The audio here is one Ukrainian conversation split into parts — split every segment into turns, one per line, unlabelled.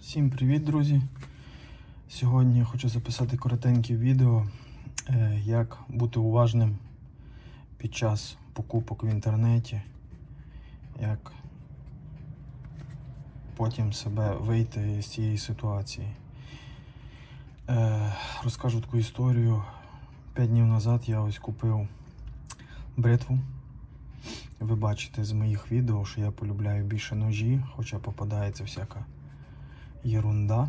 Всім привіт, друзі! Сьогодні я хочу записати коротеньке відео, е, як бути уважним під час покупок в інтернеті, як потім себе вийти з цієї ситуації. Е, Розкажу таку історію. П'ять днів назад я ось купив бритву. Ви бачите з моїх відео, що я полюбляю більше ножі, хоча попадається всяка єрунда.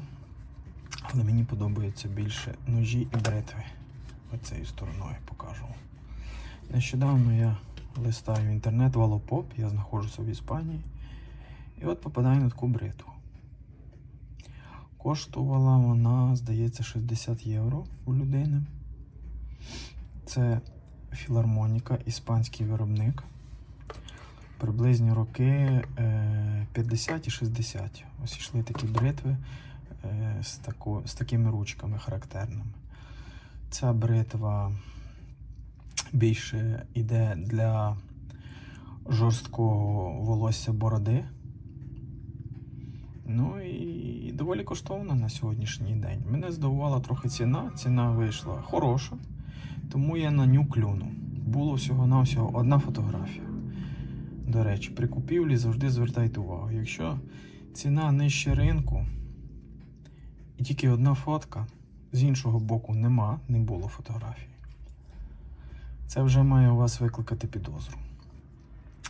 Але мені подобаються більше ножі і бритви. Оцею стороною покажу. Нещодавно я листаю інтернет Валопоп, я знаходжуся в Іспанії. І от попадаю на таку бритву. Коштувала вона, здається, 60 євро у людини. Це філармоніка, іспанський виробник. Приблизні роки е, 50 і 60. Ось йшли такі бритви е, з, тако, з такими ручками характерними. Ця бритва більше йде для жорсткого волосся бороди. Ну і доволі коштовна на сьогоднішній день. Мене здивувала трохи ціна. Ціна вийшла хороша, тому я на ню клюнув. Було всього-навсього одна фотографія. До речі, при купівлі завжди звертайте увагу. Якщо ціна нижче ринку і тільки одна фотка, з іншого боку нема, не було фотографії. Це вже має у вас викликати підозру.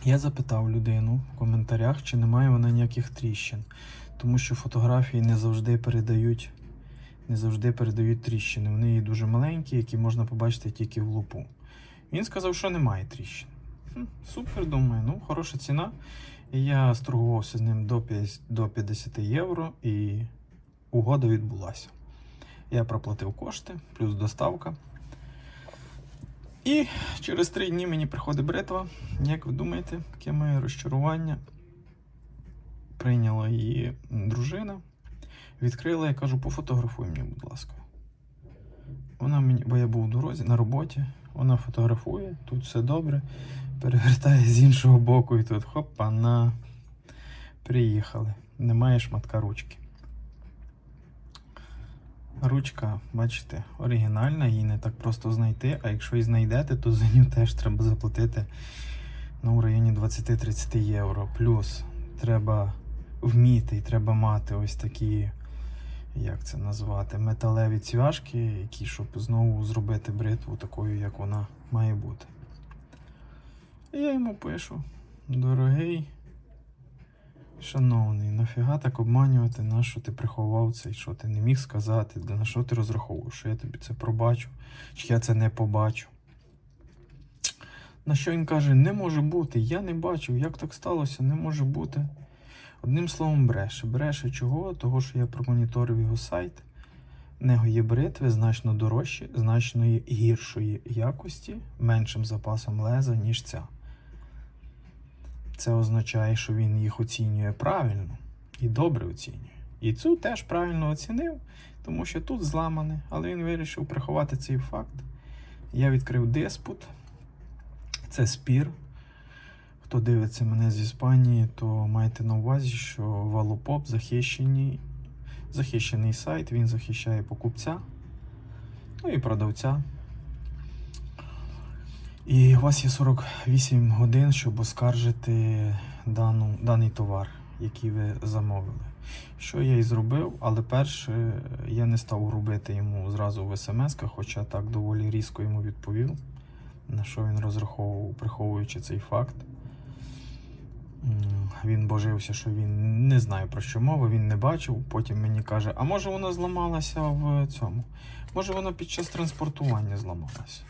Я запитав людину в коментарях, чи немає вона ніяких тріщин, тому що фотографії не завжди передають, не завжди передають тріщини. Вони є дуже маленькі, які можна побачити тільки в лупу. Він сказав, що немає тріщин. Супер, думаю, ну, хороша ціна. І я сторгувався з ним до 50 до 50 євро і угода відбулася. Я проплатив кошти, плюс доставка. І через три дні мені приходить бритва. Як ви думаєте, яке моє розчарування? Прийняла її дружина, відкрила я кажу, пофотографуй мені, будь ласка. Вона мені, бо я був у дорозі на роботі, вона фотографує, тут все добре перевертає з іншого боку і тут хопа на. Приїхали. Немає шматка ручки. Ручка, бачите, оригінальна, її не так просто знайти, а якщо і знайдете, то за нього теж треба заплатити ну, в районі 20-30 євро. Плюс треба вміти і треба мати ось такі, як це назвати, металеві цвяшки, які, щоб знову зробити бритву такою, як вона має бути. І я йому пишу: дорогий, шановний, нафіга так обманювати, на що ти приховав це, і що ти не міг сказати, на що ти розраховуєш, що я тобі це пробачу, чи я це не побачу. На що він каже, не може бути, я не бачив, як так сталося, не може бути. Одним словом, бреше. Бреше чого? Того, що я промоніторив його сайт. В нього є бритви значно дорожчі, значно гіршої якості, меншим запасом леза, ніж ця. Це означає, що він їх оцінює правильно і добре оцінює. І цю теж правильно оцінив, тому що тут зламане, але він вирішив приховати цей факт. Я відкрив диспут. Це спір. Хто дивиться мене з Іспанії, то майте на увазі, що Валопоп захищений, захищений сайт, він захищає покупця, ну і продавця. І у вас є 48 годин, щоб оскаржити дану, даний товар, який ви замовили. Що я і зробив, але перше я не став грубити йому зразу в смс, хоча так доволі різко йому відповів, на що він розраховував, приховуючи цей факт. Він божився, що він не знає про що мова, він не бачив. Потім мені каже, а може вона зламалася в цьому? Може вона під час транспортування зламалася.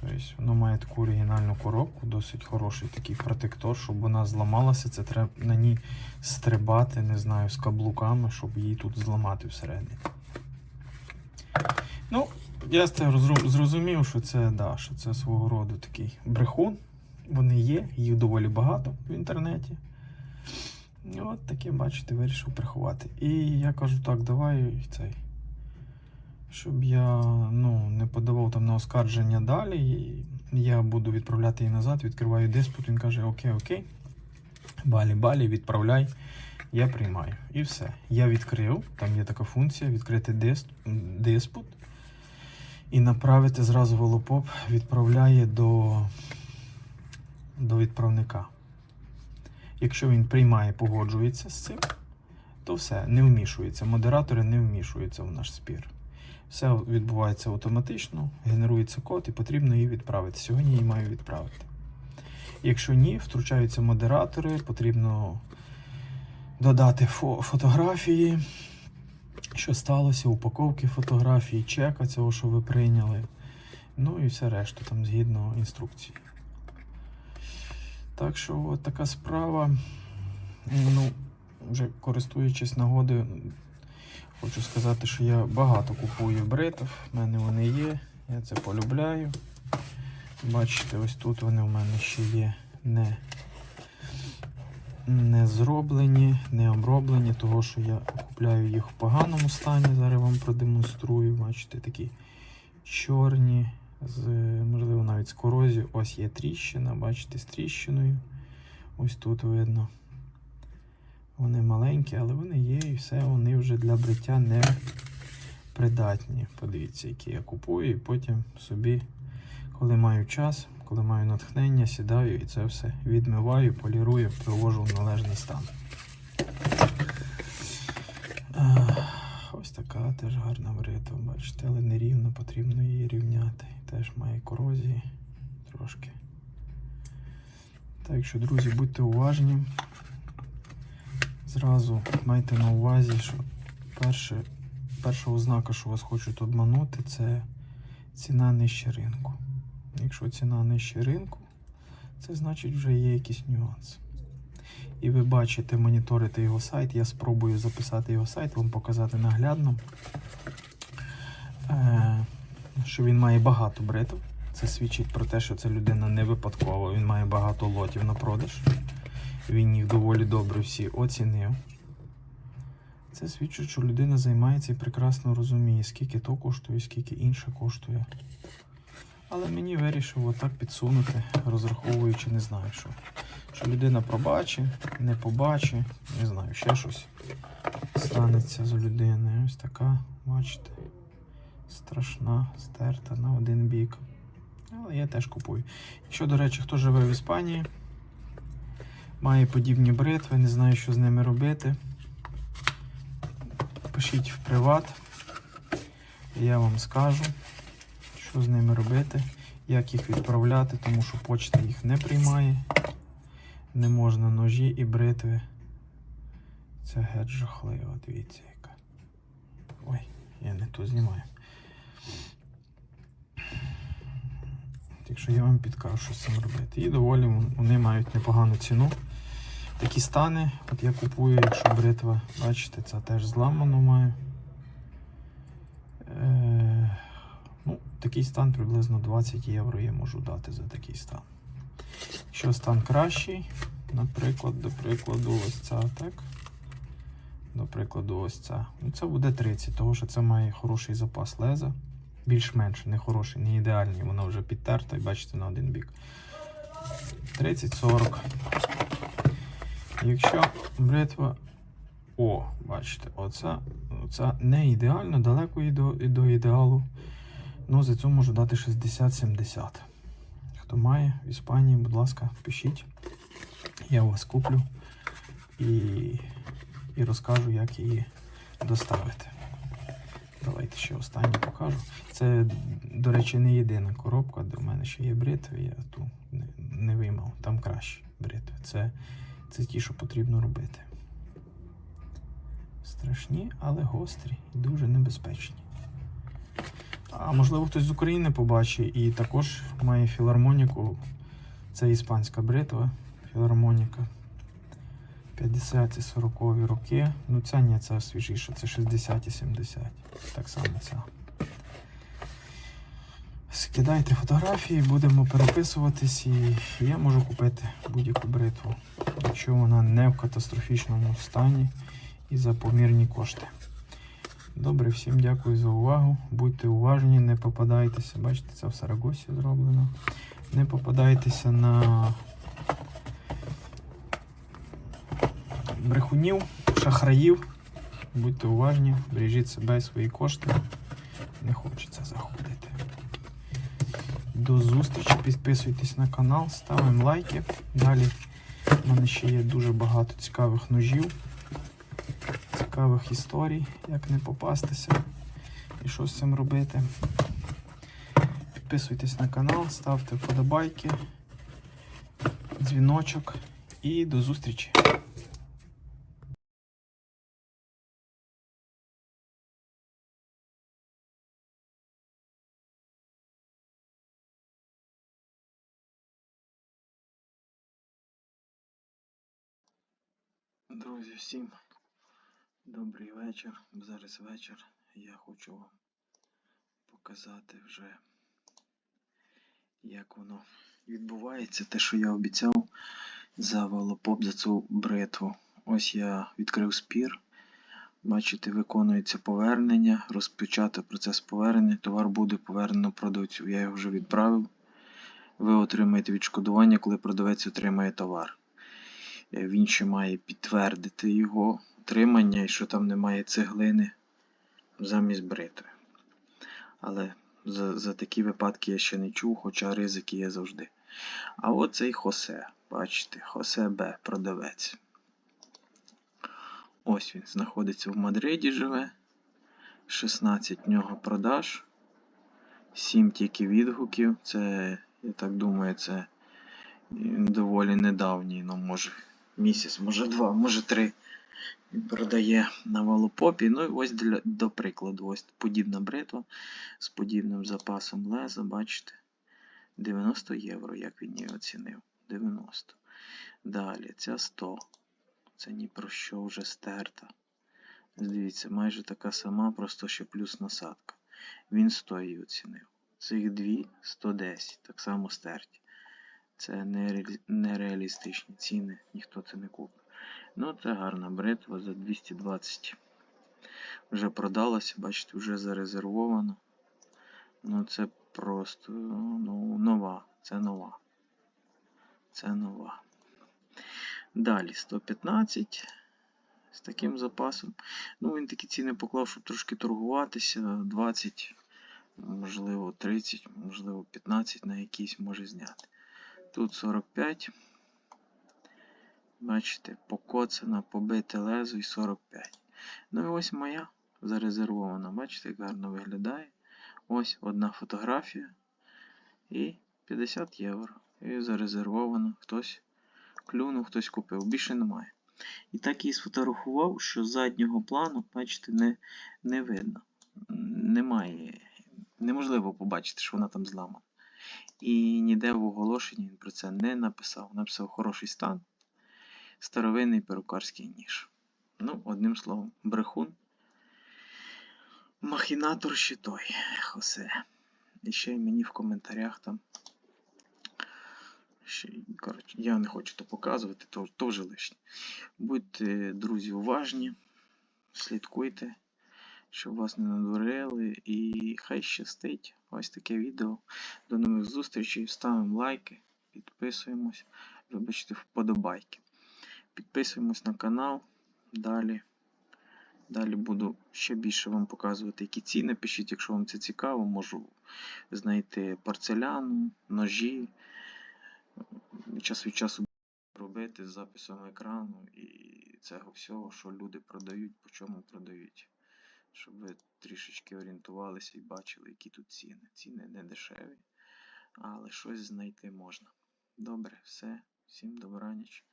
Тобто воно має таку оригінальну коробку, досить хороший такий протектор, щоб вона зламалася, це треба на ній стрибати, не знаю, з каблуками, щоб її тут зламати всередині. Ну, я зрозумів, що це, да, що це свого роду такий брехун. Вони є, їх доволі багато в інтернеті. І от таке, бачите, вирішив приховати. І я кажу, так, давай цей. Щоб я ну, не подавав там на оскарження далі, я буду відправляти її назад, відкриваю диспут, він каже, окей, окей. Балі, балі, відправляй. я приймаю. І все. Я відкрив, там є така функція відкрити диспут і направити зразу волопоп відправляє до, до відправника. Якщо він приймає, погоджується з цим, то все, не вмішується. Модератори не вмішуються в наш спір. Все відбувається автоматично, генерується код і потрібно її відправити. Сьогодні її маю відправити. Якщо ні, втручаються модератори, потрібно додати фо- фотографії, що сталося, упаковки фотографій, чека цього, що ви прийняли. Ну і все решта, там згідно інструкції. Так що от така справа. Ну, вже користуючись нагодою, хочу сказати, що я багато купую бритв. В мене вони є. Я це полюбляю. Бачите, ось тут вони в мене ще є не, не зроблені, не оброблені, того що я купляю їх в поганому стані. Зараз вам продемонструю. Бачите, такі чорні, з, можливо, навіть з корозією. Ось є тріщина, бачите, з тріщиною. Ось тут видно. Вони маленькі, але вони є і все, вони вже для бриття не придатні. Подивіться, які я купую, і потім собі, коли маю час, коли маю натхнення, сідаю і це все відмиваю, полірую, привожу в належний стан. Ах, Ось така теж гарна бритва, бачите, але не рівно, потрібно її рівняти. Теж має корозії трошки. Так що, друзі, будьте уважні. Зразу майте на увазі, що перше, перша ознака, що вас хочуть обманути, це ціна нижче ринку. Якщо ціна нижче ринку, це значить вже є якийсь нюанс. І ви бачите, моніторите його сайт. Я спробую записати його сайт, вам показати наглядно, е, що він має багато бритв. Це свідчить про те, що це людина не випадкова, він має багато лотів на продаж. Він їх доволі добре всі оцінив. Це свідчить, що людина займається і прекрасно розуміє, скільки то коштує, скільки інше коштує. Але мені вирішив отак підсунути, розраховуючи, не знаю що. Що людина пробачить, не побачить, не знаю, ще щось станеться з людиною. Ось така, бачите, страшна, стерта на один бік. Але я теж купую. Якщо, до речі, хто живе в Іспанії, має подібні бритви, не знаю, що з ними робити. Пишіть в приват, я вам скажу, що з ними робити, як їх відправляти, тому що почта їх не приймає. Не можна ножі і бритви. Це геть жахливо, дивіться яка. Ой, я не то знімаю. Так що я вам підкажу, що з цим робити. І доволі вони мають непогану ціну. Такі стани, от я купую, якщо бритва, бачите, це теж зламано маю. Е, ну, такий стан приблизно 20 євро я можу дати за такий стан. Якщо стан кращий, наприклад, до прикладу, ось ця, так. До прикладу, ось ця. Ну, це буде 30, тому що це має хороший запас леза. Більш-менш не хороший, не ідеальний, воно вже підтерта, і бачите, на один бік. 30-40. Якщо бритва. О, бачите, оця, оця не ідеально, далеко і до, і до ідеалу. Ну, за це можу дати 60-70. Хто має в Іспанії, будь ласка, пишіть. Я вас куплю і, і розкажу, як її доставити. Давайте ще останнє покажу. Це, до речі, не єдина коробка. До мене ще є бритви, я ту не, не виймав. Там кращі бритви. Це, це ті, що потрібно робити. Страшні, але гострі і дуже небезпечні. А можливо, хтось з України побачить і також має філармоніку. Це іспанська бритва, філармоніка. 50-ті 40 роки. Ну ця ні, ця свіжіша, це 60-ті 70 Так само ця. Скидайте фотографії, будемо переписуватись і я можу купити будь-яку бритву, якщо вона не в катастрофічному стані і за помірні кошти. Добре, всім дякую за увагу. Будьте уважні, не попадайтеся. Бачите, це в Сарагосі зроблено. Не попадайтеся на брехунів. шахраїв. Будьте уважні, бережіть себе і свої кошти. Не хочеться заходити. До зустрічі, підписуйтесь на канал, ставимо лайки. Далі в мене ще є дуже багато цікавих ножів, цікавих історій, як не попастися і що з цим робити. Підписуйтесь на канал, ставте вподобайки, дзвіночок і до зустрічі. Друзі, всім добрий вечір. Зараз вечір. Я хочу вам показати вже, як воно відбувається. Те, що я обіцяв за волопоп за цю бритву. Ось я відкрив спір. Бачите, виконується повернення, розпочати процес повернення. Товар буде повернено продавцю. Я його вже відправив. Ви отримаєте відшкодування, коли продавець отримає товар. Е, Він ще має підтвердити його отримання і що там немає цеглини замість бритви. Але за, за такі випадки я ще не чув, хоча ризики є завжди. А оцей Хосе, бачите, Хосе Б, продавець. Ось він знаходиться в Мадриді живе. 16 в нього продаж. 7 тільки відгуків. Це, я так думаю, це доволі недавній, ну може місяць, може два, може три. Він продає на валопопі. Ну і ось для, до прикладу, ось подібна бритва з подібним запасом леза, бачите. 90 євро, як він її оцінив. 90. Далі, ця 100. Це ні про що вже стерта. Дивіться, майже така сама, просто ще плюс насадка. Він 100 її оцінив. Цих дві 110, так само стерті. Це нереалістичні ціни, ніхто це не купить. Ну, це гарна бритва за 220. Вже продалася, бачите, вже зарезервовано. Ну, це просто ну, нова. Це нова. Це нова. Далі 115 з таким запасом. Ну, він такі ціни поклав, щоб трошки торгуватися. 20, можливо, 30, можливо, 15 на якийсь може зняти. Тут 45. Бачите, покоцана, побите лезо і 45. Ну і ось моя зарезервована. Бачите, як гарно виглядає. Ось одна фотографія. І 50 євро. І зарезервовано. Хтось клюнув, хтось купив. Більше немає. І так її сфотографував, що заднього плану, бачите, не, не видно. Немає. Неможливо побачити, що вона там зламана. І ніде в оголошенні він про це не написав. Написав хороший стан, старовинний перукарський ніж. Ну, одним словом, брехун. Махінатор ще той, Хосе. І ще й мені в коментарях там. Ще, коротше, я не хочу то показувати, то, то вже лишнє. Будьте, друзі, уважні, слідкуйте, щоб вас не надурили. І хай щастить. Ось таке відео. До нових зустрічей. Ставимо лайки, підписуємось, вибачте, вподобайки. Підписуємось на канал. Далі. Далі буду ще більше вам показувати, які ціни. Пишіть, якщо вам це цікаво, можу знайти порцеляну, ножі. Час від часу робити з записом екрану і цього всього, що люди продають, по чому продають. Щоб ви трішечки орієнтувалися і бачили, які тут ціни. Ціни не дешеві, але щось знайти можна. Добре, все. Всім добраніч.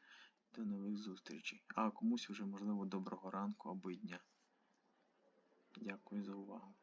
До нових зустрічей. А комусь вже, можливо, доброго ранку або дня. Дякую за увагу.